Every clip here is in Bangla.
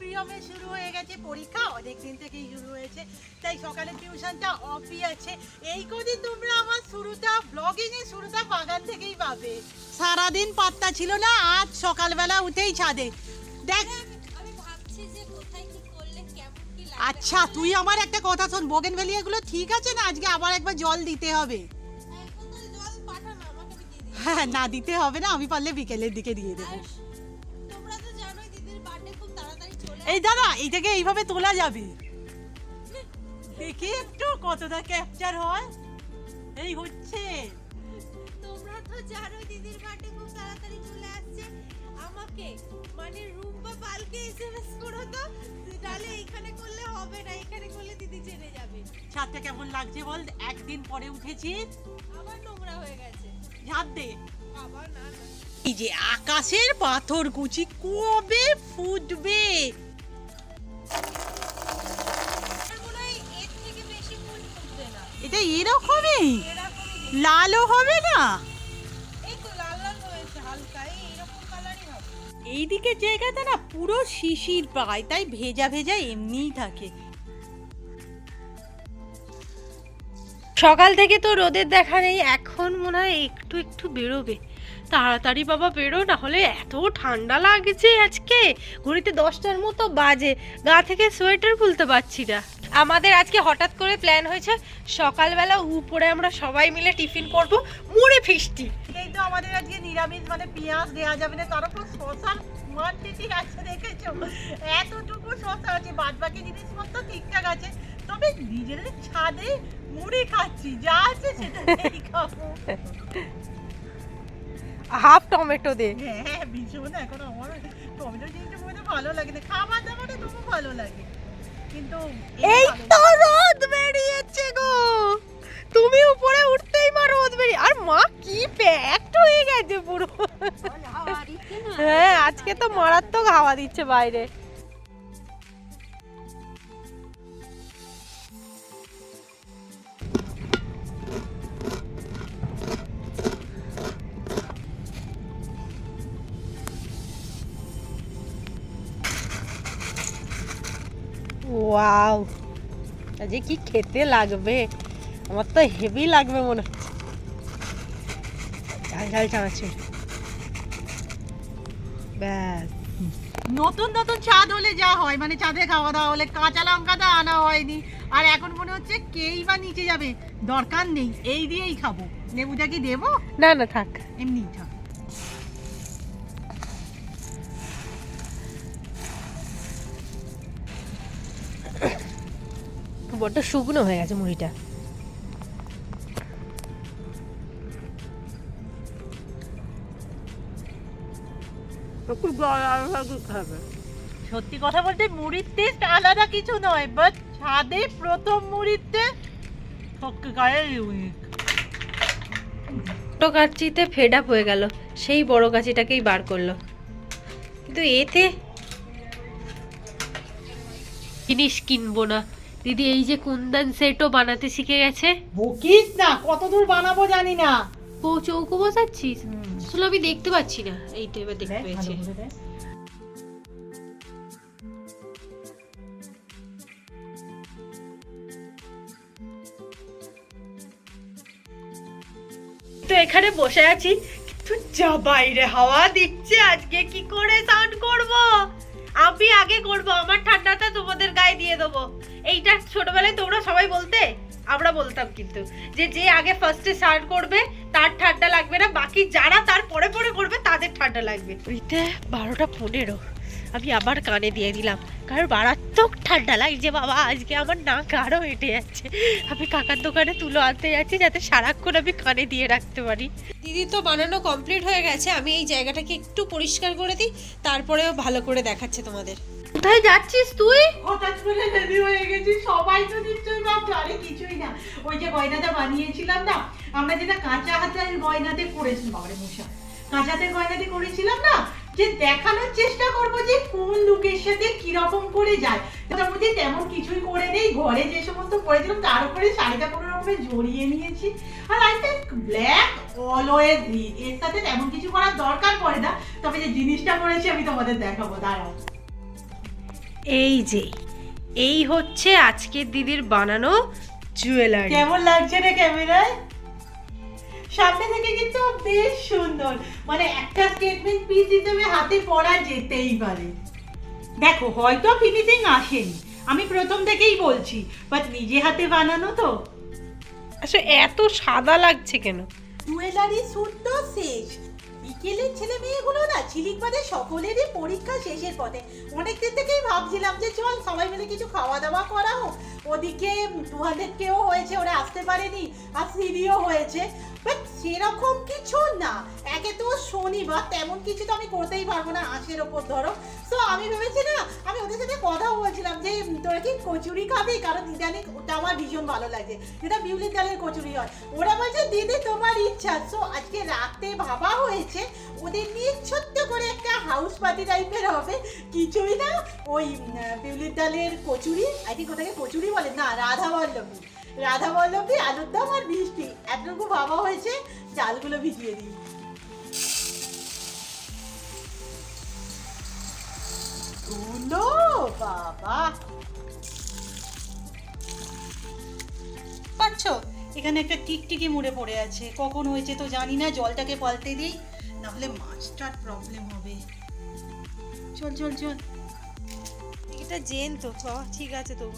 প্রিয়মের শুরু হয়ে গেছে পরীক্ষা অনেক দিন থেকেই শুরু হয়েছে তাই সকালে টিউশনটা অফই আছে। এই কদিন তোমরা আমার শুরুটা ব্লগিং এর শুরুটা বাগান থেকেই পাবে। সারাদিন পাত্তা ছিল না আজ সকালবেলা উঠেই ছাদে। দেখ আচ্ছা তুই আমার একটা কথা শোন বোগেন এগুলো ঠিক আছে না? আজকে আবার একবার জল দিতে হবে। দিই। হ্যাঁ না দিতে হবে না আমি পারলে বিকেলের দিকে দিয়ে দেবো। এই দাদা এইটাকে এইভাবে তোলা যাবে। দেখি একটু কতটা ক্যাপচার হয়। এই হচ্ছে। তোমরা তো জানোই দিদির বার্থডে খুব তাড়াতাড়ি চলে আসছে। আমাকে মানে রুম্পা পালকে এসএমএস করো তো। তাহলে এখানে করলে হবে না এখানে করলে দিদি জেনে যাবে। ছাদটা কেমন লাগছে বল? একদিন পরে উঠেছিস আবার নোংরা হয়ে গেছে। ঝাঁপ দে। আবার না না। এই যে আকাশের পাথর কুচি কবে ফুটবে? এরকমই? লালও হবে না? এই তো লাল লাল হয়েছে হালকা এই এরকম কালারই হবে এই দিকের জায়গাটা না পুরো শিশির পায় তাই ভেজা ভেজা এমনিই থাকে। সকাল থেকে তো রোদের দেখা নেই, এখন মনে হয় একটু একটু বেরোবে। তাড়াতাড়ি বাবা বেরো, না হলে এত ঠান্ডা লাগছে আজকে। ঘড়িতে দশটার মতো বাজে, গা থেকে সোয়েটার খুলতে পারছি না। আমাদের আজকে হঠাৎ করে প্ল্যান হয়েছে সকালবেলা উপরে আমরা সবাই মিলে টিফিন করব মুড়ি ফিস্টি। এই তো আমাদের আজকে নিরামিষ মানে পেঁয়াজ দেওয়া যাবে না তার উপর শশার কোয়ান্টিটি আছে দেখেছ? এতটুকু শশা আছে বাদ বাকি জিনিসপত্র ঠিকঠাক আছে তবে নিজেদের ছাদে মুড়ি খাচ্ছি যা আছে সেটা খাব। হাফ টমেটো দে। হ্যাঁ হ্যাঁ ভীষণ এখন আমার টমেটো জিনিসটা ভালো লাগে না খাবার দাবারে তবু ভালো লাগে। কিন্তু এই তো রোদ বেরিয়েছে গো। তুমি উপরে উঠতেই মা রোদ বেরিয়ে আর মা কি প্যাকড হয়ে গেছে পুরো। হ্যাঁ আজকে তো মারাত্মক হাওয়া দিচ্ছে বাইরে। ওয়াও আজকে কি খেতে লাগবে আমার তো হেভি লাগবে মনে হচ্ছে ঝাল ঝাল চানাচুর ব্যাস নতুন নতুন চাঁদ হলে যা হয় মানে চাঁদে খাওয়া দাওয়া হলে কাঁচা লঙ্কা লঙ্কাটা আনা হয়নি। আর এখন মনে হচ্ছে কেই বা নিচে যাবে দরকার নেই এই দিয়েই খাব। লেবুটা কি দেবো? না না থাক। এমনি থাক। বড্ড শুকনো হয়ে গেছে মুড়িটা। সত্যি কথা বলতে মুড়ির টেস্ট আলাদা কিছু নয় বাট ছাদে প্রথম মুড়ির টেস্ট ইউনিক ছোটো কাচ্চিতে ফেড আপ হয়ে গেল সেই বড় কাচিটাকেই বার করল। কিন্তু এতে জিনিস কিনবো না। দিদি এই যে কুন্দন সেটও বানাতে শিখে গেছে। বকিস না কত দূর বানাবো জানি না। ও চৌকো বসাচ্ছিস? আসলে আমি দেখতে পাচ্ছি না। এইটা এবার দেখতে পেয়েছি। তো এখানে বসে আছি। কিন্তু যা বাইরে হাওয়া দিচ্ছে। আজকে কি করে স্নান করব? আমি আগে করব আমার ঠান্ডাটা তোমাদের গায়ে দিয়ে দেবো। এইটা ছোটবেলায় তোমরা সবাই বলতে আমরা বলতাম কিন্তু যে যে আগে ফার্স্টে স্নান করবে তার ঠান্ডা লাগবে না বাকি যারা তার পরে পরে করবে তাদের ঠান্ডা লাগবে। ওইতে বারোটা পনেরো আমি আবার কানে দিয়ে দিলাম কারণ মারাত্মক ঠান্ডা লাগছে বাবা আজকে আমার নাক আরও হেঁটে যাচ্ছে। আমি কাকার দোকানে তুলো আনতে যাচ্ছি যাতে সারাক্ষণ আমি কানে দিয়ে রাখতে পারি। দিদি তো বানানো কমপ্লিট হয়ে গেছে আমি এই জায়গাটাকে একটু পরিষ্কার করে দিই তারপরেও ভালো করে দেখাচ্ছে তোমাদের। কোথায় যাচ্ছিস তুই? হঠাৎ করে রেডি হয়ে গেছি, সবাই তো নিশ্চয়ই ভাবছ আরে কিছুই না। ওই যে গয়নাটা বানিয়েছিলাম না, আমরা যেটা কাঁচা হাতের গয়নাতে করেছিলাম বাবারে মশা কাঁচা হাতের গয়নাতে করেছিলাম না, যে দেখানোর চেষ্টা করব যে কোন লুকের সাথে কীরকম করে যায়। মোটামুটি তেমন কিছুই করে নেই, ঘরে যে সমস্ত করেছিলাম, তার উপরে শাড়িটা কোনো রকমে জড়িয়ে নিয়েছি। আর আই থিঙ্ক ব্ল্যাক অলওয়েজ এর সাথে তেমন কিছু করার দরকার পড়ে না, তবে যে জিনিসটা করেছি আমি তোমাদের দেখাবো, দাঁড়াও। এই যে এই হচ্ছে আজকের দিদির বানানো জুয়েলারি কেমন লাগছে রে ক্যামেরায়? সামনে থেকে কিন্তু বেশ সুন্দর। মানে একটা স্টেটমেন্ট পিস হিসেবে হাতে পড়া যেতেই পারে। দেখো হয়তো ফিনিশিং আসেনি। আমি প্রথম থেকেই বলছি বাট নিজে হাতে বানানো তো। আসলে এত সাদা লাগছে কেন? জুয়েলারি স্যুট তো শেষ। বিকেলের ছেলে মেয়েগুলো না ঝিলিকবাদের সকলেরই পরীক্ষা শেষের পথে। অনেকদিন থেকেই ভাবছিলাম যে চল সবাই মিলে কিছু খাওয়া দাওয়া করা হোক। ওদিকে টু কেউ হয়েছে, ওরা আসতে পারেনি, আর সিরিও হয়েছে। বাট সেরকম কিছু না। একে তো শনিবার, তেমন কিছু তো আমি করতেই পারব না আঁশের ওপর, ধরো। তো আমি ভেবেছি না, আমি ওদের সাথে কথাও বলছিলাম যে, তোরা কি কচুরি খাবি? কারণ ইদানিং ওটা আমার ভীষণ ভালো লাগে। যেটা বিউলির ডালের কচুরি হয়। ওরা বলছে, দিদি, তোমার ইচ্ছা। সো আজকে রাতে ভাবা হয়েছে, ওদের নিয়ে ছোট্ট করে একটা হাউস পার্টি টাইপের হবে। কিছুই না, ওই বিউলির ডালের কচুরি আই থিঙ্ক ওটাকে কচুরি বলে, না, রাধা বল্লভী। রাধা বল্লভী, আলুর দম আর মিষ্টি। এতটুকু ভাবা হয়েছে, চালগুলো ভিজিয়ে দিই। ধুলো বাবা। পাচ্ছ এখানে একটা টিকটিকি মুড়ে পড়ে আছে। কখন হয়েছে তো জানি না, জলটাকে পাল্টে দিই। নাহলে মাছটার প্রবলেম হবে। চল চল চল। এটা জেন তো ঠিক আছে তো।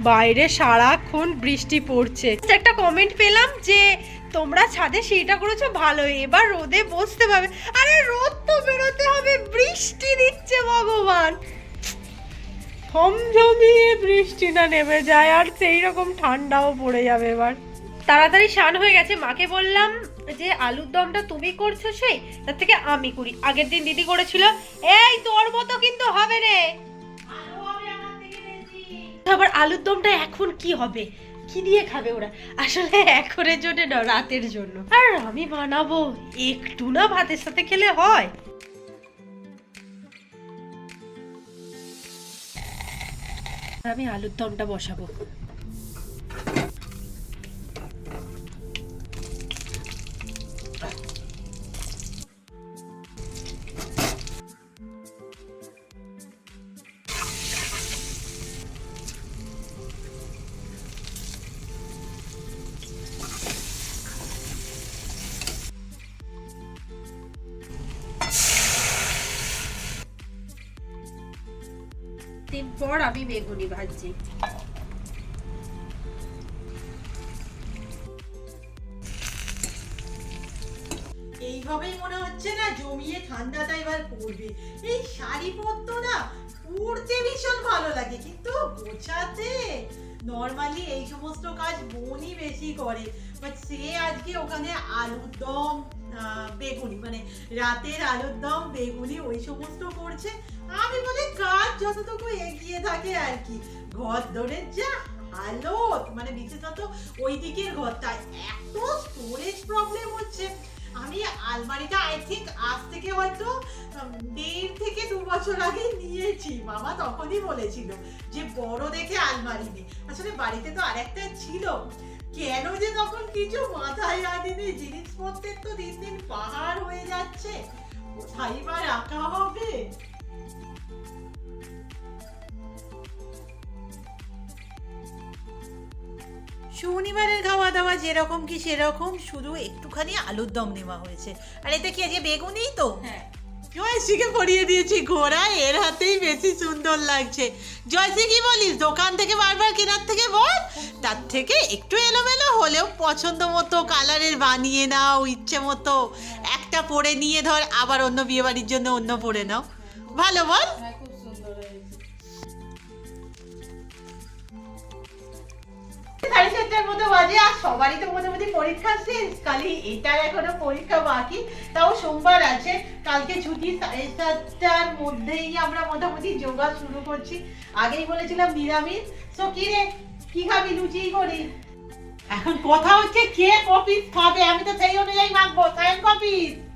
বাইরে সারাক্ষণ বৃষ্টি পড়ছে। একটা কমেন্ট পেলাম যে, তোমরা ছাদে সেইটা করেছ? ভালো এবার রোদে বসতে পারবে। আরে, রোদ তো বেরোতে হবে। বৃষ্টি দিচ্ছে ভগবান। থমঝমিয়ে বৃষ্টি না নেমে যায় আর সেই রকম ঠান্ডাও পড়ে যাবে এবার। তাড়াতাড়ি স্নান হয়ে গেছে। মাকে বললাম যে, আলুর দমটা তুমি করছ সেই? তার থেকে আমি করি। আগের দিন দিদি করেছিল, এই তোর মতো কিন্তু হবে রে আবার আলুর দমটা এখন কি হবে? কি দিয়ে খাবে ওরা? আসলে এখনের জন্য না, রাতের জন্য। আর আমি বানাবো একটু না ভাতের সাথে খেলে হয়। আমি আলুর দমটা বসাবো। পর আমি বেগুনি ভাজছি। এইভাবেই মনে হচ্ছে না জমিয়ে ঠান্ডাটা এবার পড়বে। এই শাড়ি পরতো না পরতে ভীষণ ভালো লাগে, কিন্তু গোছাতে নর্মালি এই সমস্ত কাজ বোনই বেশি করে। বাট সে আজকে ওখানে আলুর দম বেগুনি মানে রাতের আলুর দম, বেগুনি ওই সমস্ত করছে। আমি বলি, কাজ যতটুকু এগিয়ে থাকে আর কি। ঘর ধরে যা হালত মানে বিশেষত ওই দিকের ঘরটা। এত স্টোরেজ প্রবলেম হচ্ছে। আমি আলমারিটা আই থিঙ্ক আজ থেকে হয়তো দেড় থেকে দু বছর আগে নিয়েছি। মামা তখনই বলেছিল যে, বড় দেখে আলমারি নেই আসলে বাড়িতে তো আরেকটা ছিল। কেন যে তখন কিছু মাথায় আনিনি। জিনিসপত্রের তো দিন দিন পাহাড় হয়ে যাচ্ছে। কোথায় বা রাখা হবে? শনিবারের খাওয়া দাওয়া যেরকম কি সেরকম শুধু একটুখানি আলুর দম নেওয়া হয়েছে। আর এটা কি আজকে বেগুনই তো? হ্যাঁ। জয়শ্রীকে পরিয়ে দিয়েছি ঘোড়া এর হাতেই বেশি সুন্দর লাগছে। জয়শ্রী কি বলিস? দোকান থেকে বারবার কেনার থেকে বল? তার থেকে একটু এলোমেলো হলেও পছন্দ মতো কালারের বানিয়ে নাও ইচ্ছে মতো। একটা পরে নিয়ে ধর আবার অন্য বিয়ে বাড়ির জন্য অন্য পরে নাও। ভালো বল। চারটার মধ্যেই আমরা মোটামুটি শুরু করছি। আগেই বলেছিলাম নিরামিষ। কি রে করি? এখন কথা হচ্ছে কে কপিস খাবে? আমি তো সেই অনুযায়ী মাখবো। সায়ন কপিস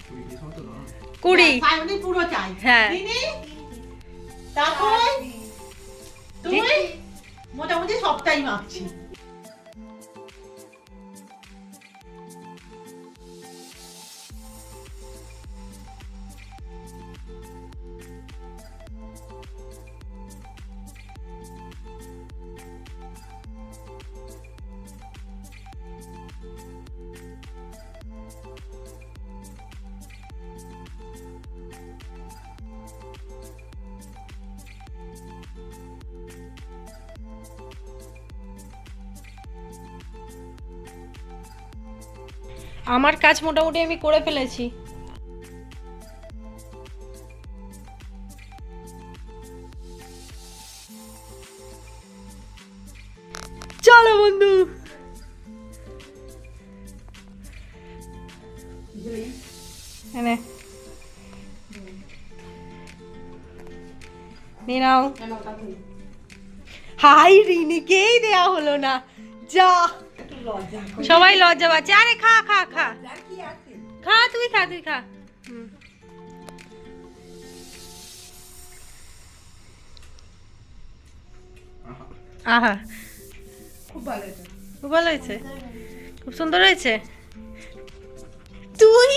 কুড়ি। সায়নই পুরো চাই। হ্যাঁ। তারপর তুই? মোটামুটি সবটাই মাখছি আমার কাজ মোটামুটি আমি করে ফেলেছি। চলো বন্ধু। নাও। হাই রিনিকেই দেয়া হলো না। যা। সবাই লজ্জা পাচ্ছে। আরে খা খা খা। খা তুই খা তুই খা। আহা। খুব ভালো হয়েছে। খুব ভালো হয়েছে? খুব সুন্দর হয়েছে। তুই?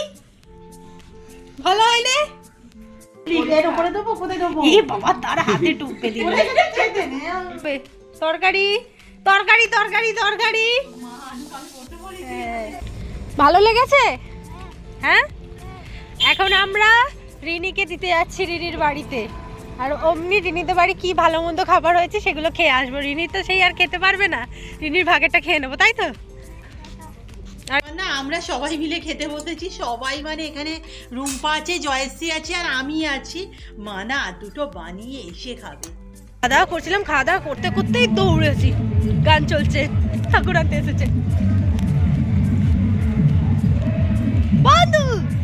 ভালো হয়নি? এর উপরে দেবো কোথায় দেবো? এ বাবা তার হাতে টুপে দিল। ওরে এখানে খেতে নে। তরকারি? তরকারি তরকারি তরকারি মা, আমি কাল করতে বলেছি। হ্যাঁ। ভালো লেগেছে? হ্যাঁ? এখন আমরা রিনিকে দিতে যাচ্ছি রিনির বাড়িতে। আর অমনি রিনিদের বাড়ি কি ভালো মন্দ খাবার হয়েছে সেগুলো খেয়ে আসব। রিনি তো সেই আর খেতে পারবে না। রিনির ভাগেরটা খেয়ে নেব তাই তো? না আমরা সবাই মিলে খেতে বসেছি। সবাই মানে এখানে রুম্পা আছে জয়শ্রী আছে আর আমি আছি। মা না দুটো বানিয়ে এসে খাবে। খাওয়া দাওয়া করছিলাম খাওয়া দাওয়া করতে করতেই দৌড়েছি। গান চলছে ঠাকুর আনতে এসেছে। Bundle!